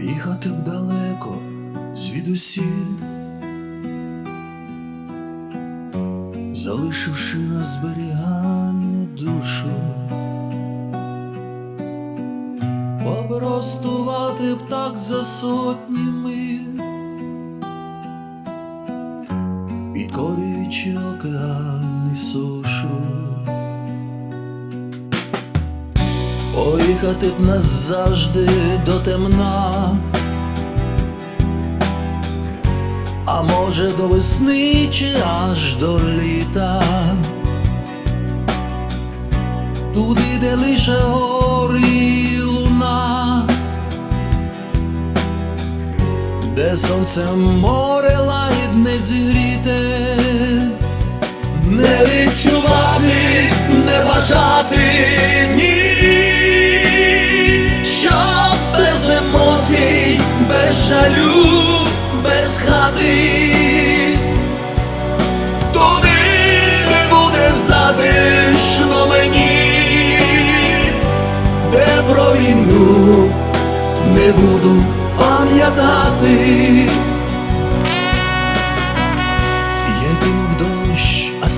Поїхати б далеко звідусіль, залишивши на зберігання душу, попростувати б так за сотні миль, підкорюючи океан Поїхати б назавжди до темна, а може до весни чи аж до літа, туди, де лише гори і луна, де сонцем море лагідне зігріте, не відчувати, не бажати ні, жалю, без хати, туди не буде затишно мені, де про війну не буду пам'ятати. Я кинув дощ, а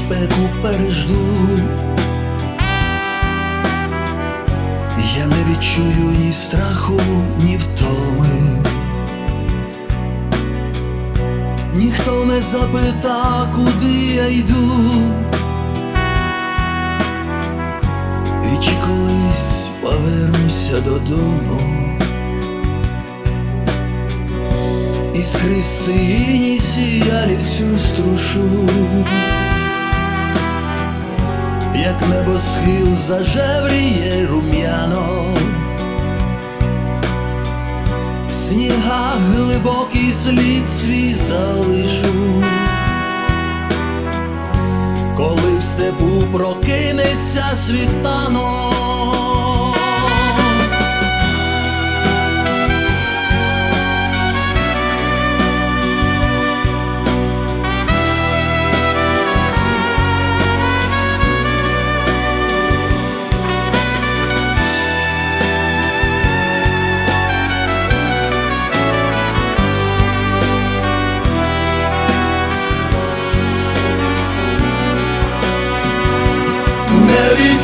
пережду. Я не відчую ні страху, ні втоми. Ніхто не запита, куди я йду. І чи колись повернуся додому. Із Христині сіялі всю струшу, як небосхил зажевріє рум'яно, снігах глибокий слід свій залишу, коли в степу прокинеться світанок.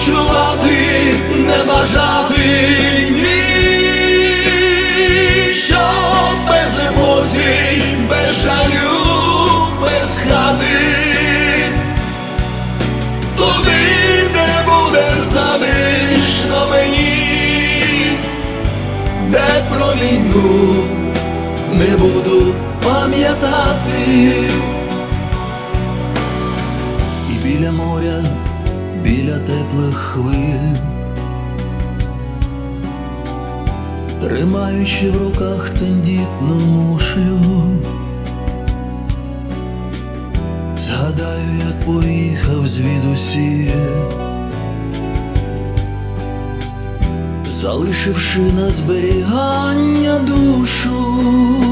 Відчувати, не бажати ні, що без емоцій, без жалю, без хати, туди, де буде затишно мені, де про війну не буду пам'ятати. Тримаючи в руках тендітну мушлю, згадаю, як поїхав звідусі, залишивши на зберігання душу.